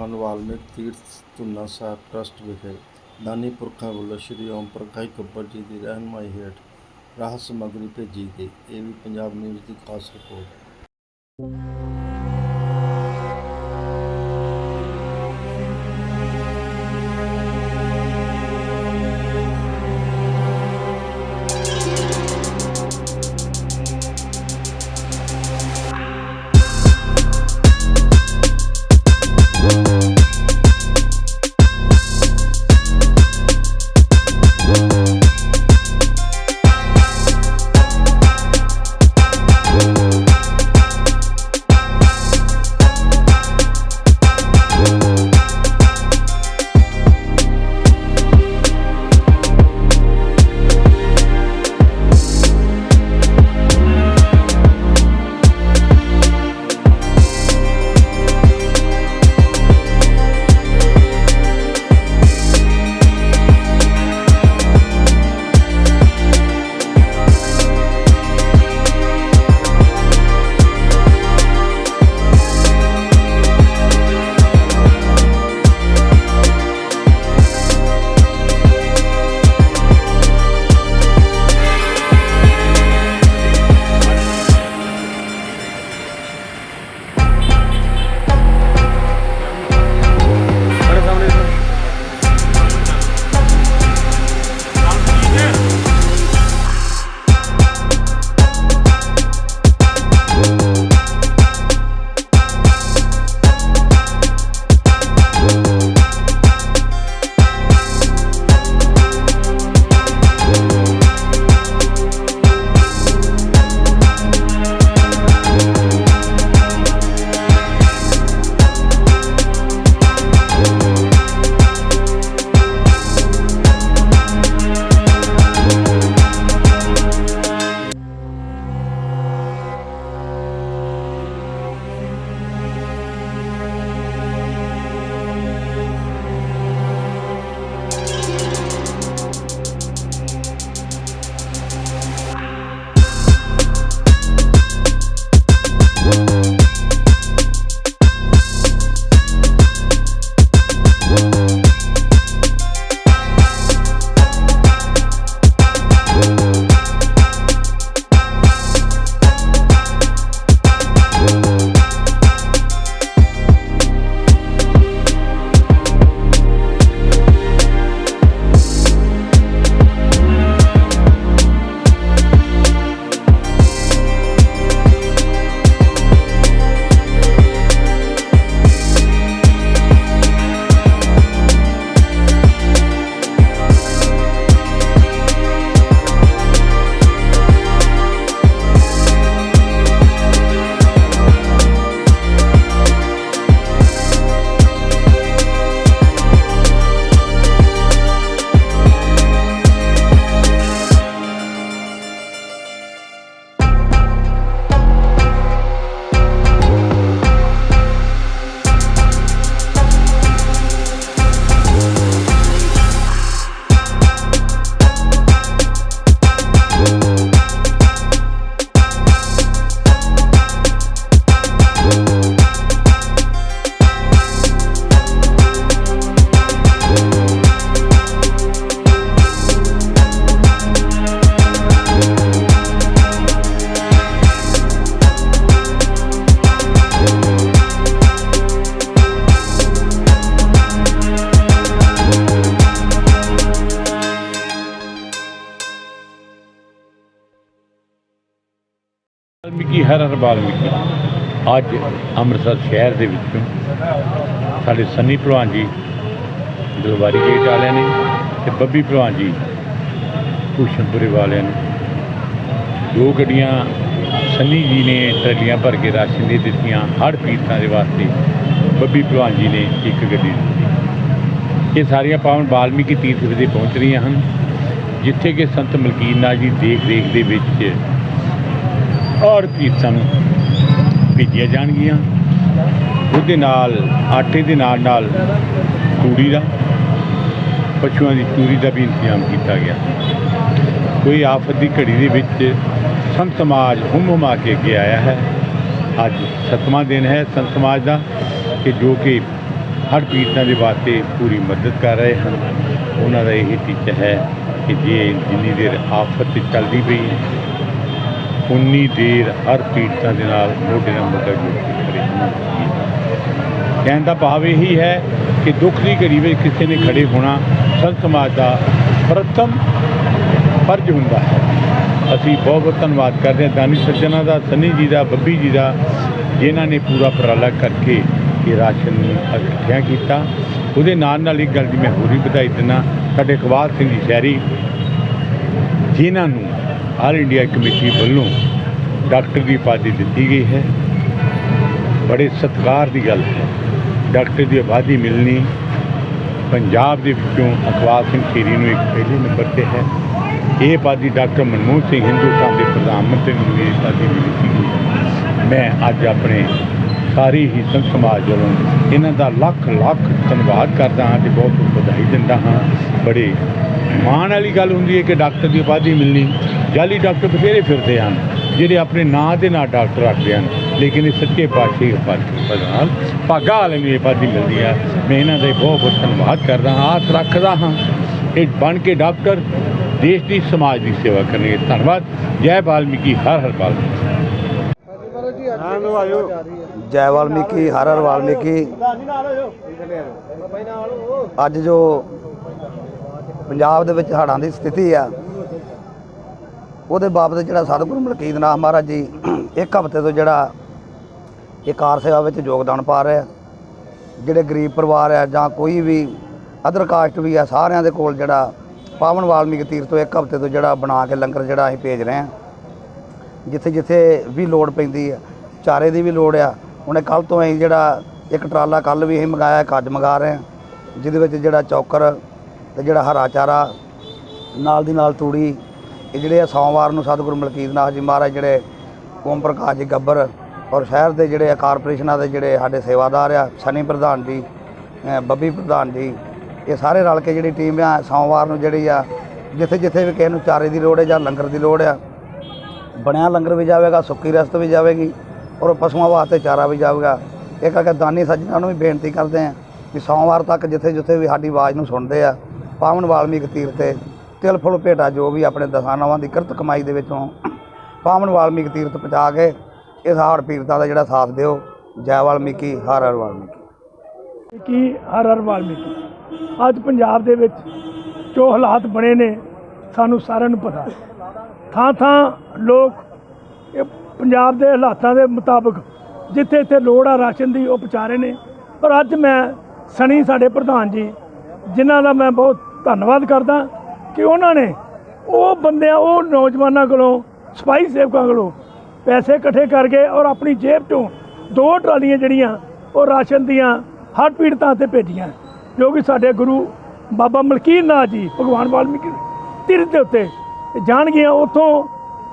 ਭਗਵਾਨ ਵਾਲਮੀਕ ਤੀਰਥ ਧੁੰਨਾ ਸਾਹਿਬ ਟਰਸਟ ਵਿਖੇ ਦਾਨੀ ਪੁਰਖਾਂ ਵੱਲੋਂ ਸ਼੍ਰੀ ਓਮ ਪ੍ਰਕਾਸ਼ ਗੱਬਰ ਜੀ ਦੀ ਰਹਿਨਮਾਈ ਹੇਠ ਰਾਹਤ ਸਮੱਗਰੀ ਭੇਜੀ ਗਈ। ਇਹ ਵੀ ਪੰਜਾਬ ਨਿਊਜ਼ ਦੀ ਖਾਸ ਰਿਪੋਰਟ। ਵਾਲਮੀਕੀ ਹਰ ਹਰ ਵਾਲਮੀਕੀ ਅੱਜ ਅੰਮ੍ਰਿਤਸਰ ਸ਼ਹਿਰ ਦੇ ਵਿੱਚੋਂ ਸਾਡੇ ਸੰਨੀ ਭਲਵਾਨ ਜੀ ਦਿਲਵਾਰੀ ਗੇਟ ਵਾਲਿਆਂ ਨੇ ਤੇ ਬੱਬੀ ਭਲਵਾਨ ਜੀ ਭੂਸ਼ਣਪੁਰੇ ਵਾਲਿਆਂ ਨੇ। ਦੋ ਗੱਡੀਆਂ ਸੰਨੀ ਜੀ ਨੇ ਟਰਾਲੀਆਂ ਭਰ ਕੇ ਰਾਸ਼ਨ ਦੇ ਦਿੱਤੀਆਂ, ਹੜ੍ਹ ਪੀੜਤਾਂ ਦੇ ਵਾਸਤੇ ਬੱਬੀ ਭਲਵਾਨ ਜੀ ਨੇ ਇੱਕ ਗੱਡੀ ਦਿੱਤੀ। ਇਹ ਸਾਰੀਆਂ ਪਾਵਨ ਵਾਲਮੀਕੀ ਤੀਰਥ ਵਿਖੇ ਪਹੁੰਚ ਰਹੀਆਂ ਹਨ, ਜਿੱਥੇ ਕਿ ਸੰਤ ਮਲਕੀਤ ਨਾਥ ਜੀ ਦੇਖ ਰੇਖ ਦੇ ਵਿੱਚ ਔਰ ਪੀਰਤਾਂ ਨੂੰ ਭੇਜੀਆਂ ਜਾਣਗੀਆਂ। ਉਹਦੇ ਨਾਲ, ਆਟੇ ਦੇ ਨਾਲ ਨਾਲ ਤੂੜੀ ਦਾ, ਪਸ਼ੂਆਂ ਦੀ ਚੂਰੀ ਦਾ ਵੀ ਇੰਤਜ਼ਾਮ ਕੀਤਾ ਗਿਆ। ਕੋਈ ਆਫਤ ਦੀ ਘੜੀ ਦੇ ਵਿੱਚ ਸੰਤ ਸਮਾਜ ਹੁੰਮ ਹੁਮਾ ਕੇ ਅੱਗੇ ਆਇਆ ਹੈ। ਅੱਜ ਸਤਵਾਂ ਦਿਨ ਹੈ ਸੰਤ ਸਮਾਜ ਦਾ ਕਿ ਜੋ ਕਿ ਹਰ ਪੀੜਤਾਂ ਦੇ ਵਾਸਤੇ ਪੂਰੀ ਮਦਦ ਕਰ ਰਹੇ ਹਨ। ਉਹਨਾਂ ਦਾ ਇਹ ਟੀਚਾ ਹੈ ਕਿ ਜੇ ਜਿੰਨੀ ਦੇਰ ਆਫਤ ਚੱਲਦੀ ਪਈ ਹੈ ਉਨੀ ਦੇਰ ਹਰ ਪੀੜਤਾਂ ਦੇ ਨਾਲ ਮੋਢੇ ਨਾਲ ਮੋਢਾ ਜੋੜ ਕੇ ਖੜੇ ਹੋਣਾ ਕਹਿਣ ਦਾ ਭਾਵ ਇਹੀ ਹੈ ਕਿ ਦੁੱਖ ਦੀ ਘੜੀ ਵਿੱਚ ਕਿਸੇ ਨੇ ਖੜੇ ਹੋਣਾ ਸੰਤ ਸਮਾਜ ਦਾ ਪ੍ਰਥਮ ਫਰਜ਼ ਹੁੰਦਾ ਹੈ। ਅਸੀਂ ਬਹੁਤ ਬਹੁਤ ਧੰਨਵਾਦ ਕਰਦੇ ਹਾਂ ਦਾਨੀ ਸੱਜਣਾ ਦਾ, ਸੰਨੀ ਜੀ ਦਾ, ਬੱਬੀ ਜੀ ਦਾ, ਜਿਨ੍ਹਾਂ ਨੇ ਪੂਰਾ ਉਪਰਾਲਾ ਕਰਕੇ ਇਹ ਰਾਸ਼ਨ ਨੂੰ ਇਕੱਠਿਆ ਕੀਤਾ। ਉਹਦੇ ਨਾਲ ਨਾਲ ਇੱਕ ਗੱਲ ਦੀ ਮੈਂ ਹੋਰ ਵੀ ਵਧਾਈ ਦਿੰਦਾ, ਸਾਡੇ ਇਕਬਾਲ ਸਿੰਘ ਜੀ ਸ਼ਹਿਰੀ, ਜਿਨ੍ਹਾਂ ਨੂੰ ਆਲ ਇੰਡੀਆ ਕਮੇਟੀ ਵੱਲੋਂ ਡਾਕਟਰ ਦੀ ਉਪਾਧੀ ਦਿੱਤੀ ਗਈ ਹੈ। ਬੜੇ ਸਤਿਕਾਰ ਦੀ ਗੱਲ ਹੈ। ਡਾਕਟਰ ਦੀ ਉਪਾਧੀ ਮਿਲਣੀ ਪੰਜਾਬ ਦੇ ਵਿੱਚੋਂ ਅਕਵਾਲ ਸਿੰਘ ਸ਼ੇਰੀ ਨੂੰ ਇੱਕ ਪਹਿਲੇ ਨੰਬਰ ਤੇ ਹੈ। ਇਹ ਉਪਾਧੀ ਡਾਕਟਰ ਮਨਮੋਹਨ ਸਿੰਘ ਹਿੰਦੁਸਤਾਨ ਦੇ ਪ੍ਰਧਾਨ ਮੰਤਰੀ ਨੂੰ ਵੀ ਇਹ ਉਪਾਧੀ ਮਿਲੀ ਸੀ ਮੈਂ ਅੱਜ ਆਪਣੇ ਸਾਰੀ ਹੀ ਸੰਤ ਸਮਾਜ ਵੱਲੋਂ ਇਹਨਾਂ ਦਾ ਲੱਖ ਲੱਖ ਧੰਨਵਾਦ ਕਰਦਾ ਹਾਂ ਤੇ ਬਹੁਤ ਬਹੁਤ ਵਧਾਈ ਦਿੰਦਾ ਹਾਂ। ਬੜੇ ਮਾਣ ਵਾਲੀ ਗੱਲ ਹੁੰਦੀ ਹੈ ਕਿ ਡਾਕਟਰ ਦੀ ਉਪਾਧੀ ਮਿਲਣੀ। ਜਾਲੀ ਡਾਕਟਰ ਬਥੇਰੇ ਫਿਰਦੇ ਹਨ ਜਿਹੜੇ ਆਪਣੇ ਨਾਂ ਦੇ ਨਾਲ ਡਾਕਟਰ ਰੱਖਦੇ ਹਨ ਲੇਕਿਨ ਇਹ ਸੱਚੇ ਪਾਤਸ਼ਾਹੀ ਉਪਾਧੀ ਨਾਲ ਭਾਗਾ ਵਾਲੇ ਨੂੰ ਇਹ ਉਪਾਧੀ ਮਿਲਦੀ ਹੈ। ਮੈਂ ਇਹਨਾਂ ਦਾ ਬਹੁਤ ਬਹੁਤ ਧੰਨਵਾਦ ਕਰਦਾ ਹਾਂ ਆਸ ਰੱਖਦਾ ਹਾਂ ਇਹ ਬਣ ਕੇ ਡਾਕਟਰ ਦੇਸ਼ ਦੀ ਸਮਾਜ ਦੀ ਸੇਵਾ ਕਰਨਗੇ ਧੰਨਵਾਦ। ਜੈ ਵਾਲਮੀਕੀ ਹਰ ਹਰ ਵਾਲਮੀਕੀ। ਜੈ। ਵਾਲਮੀਕੀ ਹਰ ਹਰ ਵਾਲਮੀਕੀ। ਅੱਜ ਜੋ ਪੰਜਾਬ ਦੇ ਵਿੱਚ ਹੜ੍ਹਾਂ ਦੀ ਸਥਿਤੀ ਆ। ਉਹਦੇ ਬਾਬਤ ਜਿਹੜਾ ਸਤਿਗੁਰੂ ਮਲਕੀਤ ਨਾਥ ਮਹਾਰਾਜ ਜੀ ਇੱਕ ਹਫ਼ਤੇ ਤੋਂ ਜਿਹੜਾ ਇਹ ਕਾਰ ਸੇਵਾ ਵਿੱਚ ਯੋਗਦਾਨ ਪਾ ਰਿਹਾ ਜਿਹੜੇ ਗਰੀਬ ਪਰਿਵਾਰ ਆ ਜਾਂ ਕੋਈ ਵੀ ਅਦਰ ਕਾਸਟ ਵੀ ਆ, ਸਾਰਿਆਂ ਦੇ ਕੋਲ ਜਿਹੜਾ ਪਾਵਨ ਵਾਲਮੀਕ ਤੀਰਥ ਤੋਂ ਇੱਕ ਹਫ਼ਤੇ ਤੋਂ ਜਿਹੜਾ ਬਣਾ ਕੇ ਲੰਗਰ ਜਿਹੜਾ ਅਸੀਂ ਭੇਜ ਰਹੇ ਆ। ਜਿੱਥੇ ਜਿੱਥੇ ਵੀ ਲੋੜ ਪੈਂਦੀ ਹੈ ਚਾਰੇ ਦੀ ਵੀ ਲੋੜ ਆ। ਉਹਨੇ ਕੱਲ ਤੋਂ ਅਸੀਂ ਜਿਹੜਾ ਇੱਕ ਟਰਾਲਾ ਕੱਲ ਵੀ ਅਸੀਂ ਮੰਗਾਇਆ ਕੱਜ ਮੰਗਾ ਰਹੇ ਹਾਂ ਜਿਹਦੇ ਵਿੱਚ ਜਿਹੜਾ ਚੌਕਰ ਤੇ ਜਿਹੜਾ ਹਰਾ ਚਾਰਾ ਨਾਲ ਦੀ ਨਾਲ ਤੂੜੀ, ਇਹ ਜਿਹੜੇ ਆ ਸੋਮਵਾਰ ਨੂੰ ਸਤਿਗੁਰੂ ਮਲਕੀਤ ਨਾਥ ਜੀ ਮਹਾਰਾਜ ਜਿਹੜੇ ਓਮ ਪ੍ਰਕਾਸ਼ ਜੀ ਗੱਬਰ ਔਰ ਸ਼ਹਿਰ ਦੇ ਜਿਹੜੇ ਆ ਕਾਰਪੋਰੇਸ਼ਨਾਂ ਦੇ ਜਿਹੜੇ ਸਾਡੇ ਸੇਵਾਦਾਰ ਆ, ਸਨੀ ਪ੍ਰਧਾਨ ਜੀ ਬੱਬੀ ਪ੍ਰਧਾਨ ਜੀ, ਇਹ ਸਾਰੇ ਰਲ ਕੇ ਜਿਹੜੀ ਟੀਮ ਆ, ਸੋਮਵਾਰ ਨੂੰ ਜਿਹੜੀ ਆ, ਜਿੱਥੇ ਜਿੱਥੇ ਵੀ ਕਿਸੇ ਨੂੰ ਚਾਰੇ ਦੀ ਲੋੜ ਹੈ ਜਾਂ ਲੰਗਰ ਦੀ ਲੋੜ ਆ, ਬਣਿਆ ਲੰਗਰ ਵੀ ਜਾਵੇਗਾ, ਸੁੱਕੀ ਰਸਤ ਵੀ ਜਾਵੇਗੀ ਔਰ ਪਸ਼ੂਆਂ ਵਾਸਤੇ ਚਾਰਾ ਵੀ ਜਾਵੇਗਾ। ਇਹ ਕਰਕੇ ਦਾਨੀ ਸੱਜਣਾਂ ਨੂੰ ਵੀ ਬੇਨਤੀ ਕਰਦੇ ਆਂ ਕਿ ਸੋਮਵਾਰ ਤੱਕ ਜਿੱਥੇ ਜਿੱਥੇ ਵੀ ਸਾਡੀ ਆਵਾਜ਼ ਨੂੰ ਸੁਣਦੇ ਆ ਪਾਵਨ ਵਾਲਮੀਕ ਤੀਰਥ ਤਿਲ ਫੁੱਲ ਭੇਟਾ ਜੋ ਵੀ ਆਪਣੇ ਦਸਾਨਾਵਾਂ ਦੀ ਕਿਰਤ ਕਮਾਈ ਦੇ ਵਿੱਚੋਂ ਪਾਵਨ ਵਾਲਮੀਕ ਤੀਰਥ ਪਹੁੰਚਾ ਕੇ ਇਸ ਹਾਰ ਪੀਰਤਾ ਦਾ ਜਿਹੜਾ ਸਾਥ ਦਿਓ, ਜੈ ਵਾਲਮੀਕੀ, ਹਰ ਹਰ ਵਾਲਮੀਕੀ। ਕੀ ਹਰ ਹਰ ਵਾਲਮੀਕੀ? ਅੱਜ ਪੰਜਾਬ ਦੇ ਵਿੱਚ ਜੋ ਹਾਲਾਤ ਬਣੇ ਨੇ, ਸਾਨੂੰ ਸਾਰਿਆਂ ਨੂੰ ਪਤਾ। ਥਾਂ ਥਾਂ ਲੋਕ ਇਹ ਪੰਜਾਬ ਦੇ ਹਾਲਾਤਾਂ ਦੇ ਮੁਤਾਬਕ ਜਿੱਥੇ ਇੱਥੇ ਲੋੜ ਆ ਰਾਸ਼ਨ ਦੀ, ਉਹ ਪਹੁੰਚਾ ਰਹੇ ਨੇ। ਪਰ ਅੱਜ ਮੈਂ ਸਣੀ ਸਾਡੇ ਪ੍ਰਧਾਨ ਜੀ, ਜਿਨ੍ਹਾਂ ਦਾ ਮੈਂ ਬਹੁਤ ਧੰਨਵਾਦ ਕਰਦਾ ਕਿ ਉਹਨਾਂ ਨੇ ਉਹ ਬੰਦਿਆਂ ਉਹ ਨੌਜਵਾਨਾਂ ਕੋਲੋਂ ਸਪਾਈ ਸੇਵਕਾਂ ਕੋਲੋਂ ਪੈਸੇ ਇਕੱਠੇ ਕਰਕੇ ਔਰ ਆਪਣੀ ਜੇਬ ਤੋਂ ਦੋ ਟਰਾਲੀਆਂ ਜਿਹੜੀਆਂ ਉਹ ਰਾਸ਼ਨ ਦੀਆਂ ਹਰ ਪੀੜਤਾਂ ਤੇ ਭੇਜੀਆਂ। ਜੋ ਕਿ ਸਾਡੇ ਗੁਰੂ ਬਾਬਾ ਮਲਕੀਰ ਨਾਥ ਜੀ ਭਗਵਾਨ ਵਾਲਮੀਕੀ ਤੀਰਥ ਦੇ ਉੱਤੇ ਜਾਣਗੀਆਂ। ਉੱਥੋਂ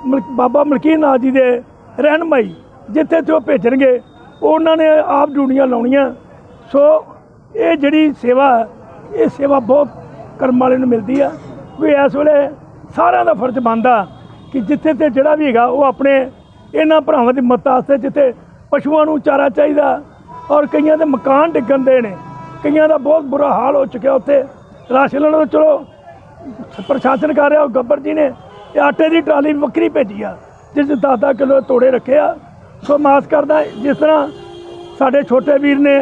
ਮਲ- ਬਾਬਾ ਮਲਕੀਰ ਨਾਥ ਜੀ ਦੇ ਰਹਿਨਮਾਈ ਜਿੱਥੇ ਤੇ ਉਹ ਭੇਜਣਗੇ ਉਹਨਾਂ ਨੇ ਆਪ ਡਿਊਟੀਆਂ ਲਾਉਣੀਆਂ। ਸੋ ਇਹ ਜਿਹੜੀ ਸੇਵਾ ਹੈ, ਇਹ ਸੇਵਾ ਬਹੁਤ ਕਰਮ ਵਾਲੇ ਨੂੰ ਮਿਲਦੀ ਆ। ਵੀ ਇਸ ਵੇਲੇ ਸਾਰਿਆਂ ਦਾ ਫਰਜ਼ ਬਣਦਾ ਕਿ ਜਿੱਥੇ ਤੇ ਜਿਹੜਾ ਵੀ ਹੈਗਾ, ਉਹ ਆਪਣੇ ਇਹਨਾਂ ਭਰਾਵਾਂ ਦੀ ਮਦਦ ਵਾਸਤੇ ਜਿੱਥੇ ਪਸ਼ੂਆਂ ਨੂੰ ਚਾਰਾ ਚਾਹੀਦਾ ਔਰ ਕਈਆਂ ਦੇ ਮਕਾਨ ਡਿੱਗਣ ਦੇ ਨੇ। ਕਈਆਂ ਦਾ ਬਹੁਤ ਬੁਰਾ ਹਾਲ ਹੋ ਚੁੱਕਿਆ ਉੱਥੇ। ਰਾਸ਼ਨ ਲੈਣ ਚਲੋ। ਪ੍ਰਸ਼ਾਸਨ ਕਰ ਰਿਹਾ, ਉਹ ਗੱਬਰ ਜੀ ਨੇ ਇਹ ਆਟੇ ਦੀ ਟਰਾਲੀ ਵੱਖਰੀ ਭੇਜੀ ਆ, ਜਿਸ 'ਚ 10-10 ਕਿਲੋ ਤੋੜੇ ਰੱਖੇ ਆ। ਸੋ ਮਾਸ ਕਰਦਾ, ਜਿਸ ਤਰ੍ਹਾਂ ਸਾਡੇ ਛੋਟੇ ਵੀਰ ਨੇ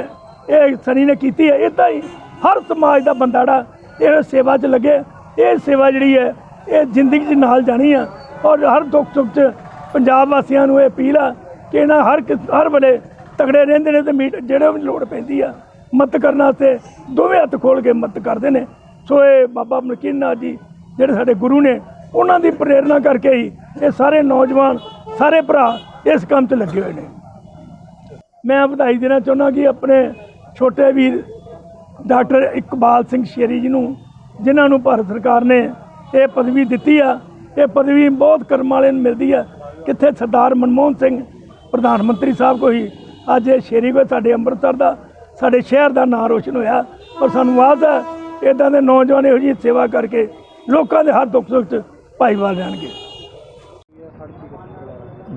ਇਹ ਸਨੀ ਨੇ ਕੀਤੀ ਹੈ ਇਦਾਂ ਹੀ ਹਰ ਸਮਾਜ ਦਾ ਬੰਦਾ ਜਿਹੜਾ ਇਹ ਸੇਵਾ 'ਚ ਲੱਗੇ। ਇਹ ਸੇਵਾ ਜਿਹੜੀ ਹੈ, ਇਹ ਜ਼ਿੰਦਗੀ 'ਚ ਨਾਲ ਜਾਣੀ ਆ। ਔਰ ਹਰ ਦੁੱਖ ਸੁੱਖ 'ਚ ਪੰਜਾਬ ਵਾਸੀਆਂ ਨੂੰ ਇਹ ਅਪੀਲ ਆ ਕਿ ਇਹਨਾਂ ਹਰ ਕਿਸ- ਹਰ ਵੇਲੇ ਤਗੜੇ ਰਹਿੰਦੇ ਨੇ ਤੇ ਮੀਟ, ਜਿਹੜੇ ਵੀ ਲੋੜ ਪੈਂਦੀ ਆ ਮਦਦ ਕਰਨ ਵਾਸਤੇ ਦੋਵੇਂ ਹੱਥ ਖੋਲ ਕੇ ਮਦਦ ਕਰਦੇ ਨੇ। ਸੋ ਇਹ ਬਾਬਾ ਮਲਕੀਨ ਨਾਥ ਜੀ, ਜਿਹੜੇ ਸਾਡੇ ਗੁਰੂ ਨੇ, ਉਹਨਾਂ ਦੀ ਪ੍ਰੇਰਣਾ ਕਰਕੇ ਹੀ ਇਹ ਸਾਰੇ ਨੌਜਵਾਨ, ਸਾਰੇ ਭਰਾ ਇਸ ਕੰਮ 'ਚ ਲੱਗੇ ਹੋਏ ਨੇ। ਮੈਂ ਵਧਾਈ ਦੇਣਾ ਚਾਹੁੰਦਾ ਕਿ ਆਪਣੇ ਛੋਟੇ ਵੀਰ ਡਾਕਟਰ ਇਕਬਾਲ ਸਿੰਘ ਸ਼ੇਰੀ ਜੀ ਨੂੰ, ਜਿਨ੍ਹਾਂ ਨੂੰ ਭਾਰਤ ਸਰਕਾਰ ਨੇ ਇਹ ਪਦਵੀ ਦਿੱਤੀ ਆ। ਇਹ ਪਦਵੀ ਬਹੁਤ ਕਰਮ ਵਾਲੇ ਨੂੰ ਮਿਲਦੀ ਆ। ਕਿੱਥੇ ਸਰਦਾਰ ਮਨਮੋਹਨ ਸਿੰਘ, ਪ੍ਰਧਾਨ ਮੰਤਰੀ ਸਾਹਿਬ ਕੋਈ, ਅੱਜ ਇਹ ਸ਼ੇਰੀ ਕੋਈ ਸਾਡੇ ਅੰਮ੍ਰਿਤਸਰ ਦਾ, ਸਾਡੇ ਸ਼ਹਿਰ ਦਾ ਨਾਂ ਰੋਸ਼ਨ ਹੋਇਆ। ਔਰ ਸਾਨੂੰ ਆਸ ਹੈ ਇਦਾਂ ਦੇ ਨੌਜਵਾਨ ਇਹੋ ਜਿਹੀ ਸੇਵਾ ਕਰਕੇ ਲੋਕਾਂ ਦੇ ਹਰ ਦੁੱਖ ਸੁੱਖ 'ਚ ਭਾਈਵਾਲ ਰਹਿਣਗੇ।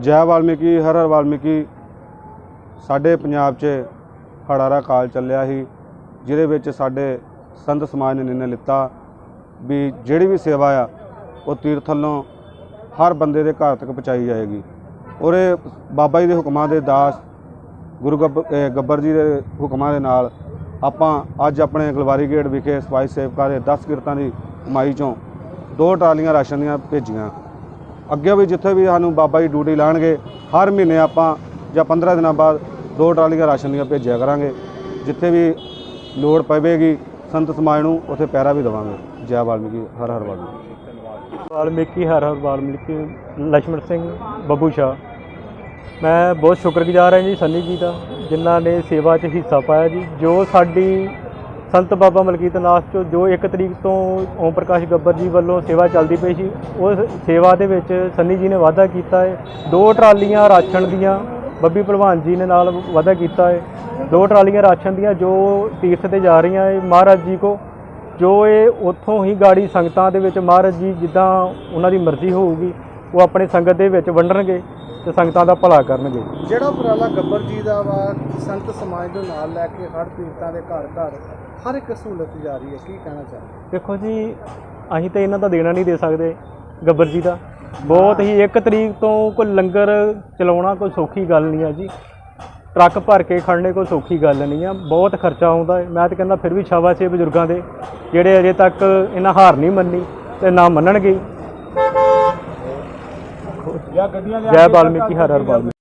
ਜੈ ਵਾਲਮੀਕੀ, ਹਰ ਹਰ ਵਾਲਮੀਕੀ। ਸਾਡੇ ਪੰਜਾਬ 'ਚ ਹੜਾਰਾ ਕਾਲ ਚੱਲਿਆ ਸੀ। ਜਿਹਦੇ ਵਿੱਚ ਸਾਡੇ ਸੰਤ ਸਮਾਜ ਨੇ ਨਿਰਣਾ ਲਿੱਤਾ ਵੀ ਜਿਹੜੀ ਵੀ ਸੇਵਾ ਆ, ਉਹ ਤੀਰਥ ਹਰ ਬੰਦੇ ਦੇ ਘਰ ਤੱਕ ਪਹੁੰਚਾਈ ਜਾਏਗੀ। ਔਰ ਇਹ ਬਾਬਾ ਜੀ ਦੇ ਹੁਕਮਾਂ ਦੇ ਦਾਸ ਗੁਰੂ ਗੱਬ- ਗੱਬਰ ਜੀ ਦੇ ਹੁਕਮਾਂ ਦੇ ਨਾਲ ਆਪਾਂ ਅੱਜ ਆਪਣੇ ਗਲਵਾਰੀ ਗੇਟ ਵਿਖੇ ਸਫ਼ਾਈ ਸੇਵਕਾਂ ਦੇ 10 ਕਿਰਤਾਂ ਦੀ ਕਮਾਈ ਚੋਂ ਦੋ ਟਰਾਲੀਆਂ ਰਾਸ਼ਨ ਦੀਆਂ ਭੇਜੀਆਂ। ਅੱਗੇ ਵੀ ਜਿੱਥੇ ਵੀ ਸਾਨੂੰ ਬਾਬਾ ਜੀ ਡਿਊਟੀ ਲਾਣਗੇ, ਹਰ ਮਹੀਨੇ ਆਪਾਂ ਜਾਂ 15 ਦਿਨਾਂ ਬਾਅਦ ਦੋ ਟਰਾਲੀਆਂ ਰਾਸ਼ਨ ਦੀਆਂ ਭੇਜਿਆ ਕਰਾਂਗੇ। ਜਿੱਥੇ ਵੀ ਲੋੜ ਪਵੇਗੀ, ਸੰਤ ਸਮਾਜ ਨੂੰ ਉਥੇ ਪੈਰਾ ਵੀ ਦਵਾਂਗੇ। ਜੈ ਵਾਲਮੀਕੀ, ਹਰ ਹਰ ਵਾਲਮੀਕੀ। ਵਾਲਮੀਕੀ, ਹਰ ਹਰ ਵਾਲਮੀਕੀ ਲక్ష్ਮਣ ਸਿੰਘ ਬੱਬੂ ਸ਼ਾ ਮੈਂ ਬਹੁਤ ਸ਼ੁਕਰਗੁਜ਼ਾਰ ਹਾਂ ਜੀ ਸੰਨੀ ਜੀ ਦਾ, ਜਿਨ੍ਹਾਂ ਨੇ ਸੇਵਾ 'ਚ ਹਿੱਸਾ ਪਾਇਆ ਜੀ। ਜੋ ਸਾਡੀ ਸੰਤ ਬਾਬਾ ਮਲਕੀਤ ਨਾਥ 'ਚੋਂ ਜੋ 1 ਤਰੀਕ ਤੋਂ ਓਮ ਪ੍ਰਕਾਸ਼ ਗੱਬਰ ਜੀ ਵੱਲੋਂ ਸੇਵਾ ਚੱਲਦੀ ਪਈ ਸੀ, ਉਸ ਸੇਵਾ ਦੇ ਵਿੱਚ ਸੰਨੀ ਜੀ ਨੇ ਵਾਅਦਾ ਕੀਤਾ ਹੈ, ਦੋ ਟਰਾਲੀਆਂ ਰਾਸ਼ਨ ਦੀਆਂ ਬੱਬੀ ਭਲਵਾਨ ਜੀ ਨੇ ਨਾਲ ਵਾਅਦਾ ਕੀਤਾ ਹੈ ਦੋ ਟਰਾਲੀਆਂ ਰਾਸ਼ਨ ਦੀਆਂ ਜੋ ਤੀਰਥ ਤੇ ਜਾ ਰਹੀਆਂ ਹੈ ਮਹਾਰਾਜ ਜੀ ਕੋ। ਜੋ ਇਹ ਉੱਥੋਂ ਹੀ ਗਾੜੀ ਸੰਗਤਾਂ ਦੇ ਵਿੱਚ ਮਹਾਰਾਜ ਜੀ ਜਿੱਦਾਂ ਉਹਨਾਂ ਦੀ ਮਰਜ਼ੀ ਹੋਊਗੀ ਉਹ ਆਪਣੇ ਸੰਗਤ ਦੇ ਵਿੱਚ ਵੰਡਣਗੇ ਤੇ ਸੰਗਤਾਂ ਦਾ ਭਲਾ ਕਰਨਗੇ। ਜਿਹੜਾ ਉਪਰਾਲਾ ਗੱਬਰ ਜੀ ਦਾ ਵਾ ਸੰਤ ਸਮਾਜ ਨੂੰ ਨਾਲ ਲੈ ਕੇ ਹਰ ਪੀੜਤਾਂ ਦੇ ਘਰ ਘਰ ਹਰ ਇੱਕ ਸਹੂਲਤ ਜਾ ਰਹੀ ਹੈ ਕੀ ਕਹਿਣਾ ਚਾਹੁੰਦੇ ਦੇਖੋ ਜੀ ਅਸੀਂ ਤਾਂ ਇਹਨਾਂ ਦਾ ਦੇਣਾ ਨਹੀਂ ਦੇ ਸਕਦੇ ਗੱਬਰ ਜੀ ਦਾ। ਬਹੁਤ ਹੀ ਇੱਕ ਤਰੀਕ ਤੋਂ ਕੋਈ ਲੰਗਰ ਚਲਾਉਣਾ ਕੋਈ ਸੌਖੀ ਗੱਲ ਨਹੀਂ ਆ ਜੀ। ਟਰੱਕ ਭਰ ਕੇ ਖੜਨੇ ਕੋਈ ਸੌਖੀ ਗੱਲ ਨਹੀਂ ਆ ਬਹੁਤ ਖਰਚਾ ਆਉਂਦਾ ਹੈ। ਮੈਂ ਤਾਂ ਕਹਿੰਦਾ ਫਿਰ ਵੀ ਸ਼ਾਬਾਸ਼ ਹੈ ਬਜ਼ੁਰਗਾਂ ਦੇ ਜਿਹੜੇ ਅਜੇ ਤੱਕ ਇਹਨਾਂ ਹਾਰ ਨਹੀਂ ਮੰਨੀ ਤੇ ਨਾ ਮੰਨਣਗੇ। ਜੈ ਵਾਲਮੀਕੀ ਹਰ ਹਰ ਵਾਲਮੀਕੀ।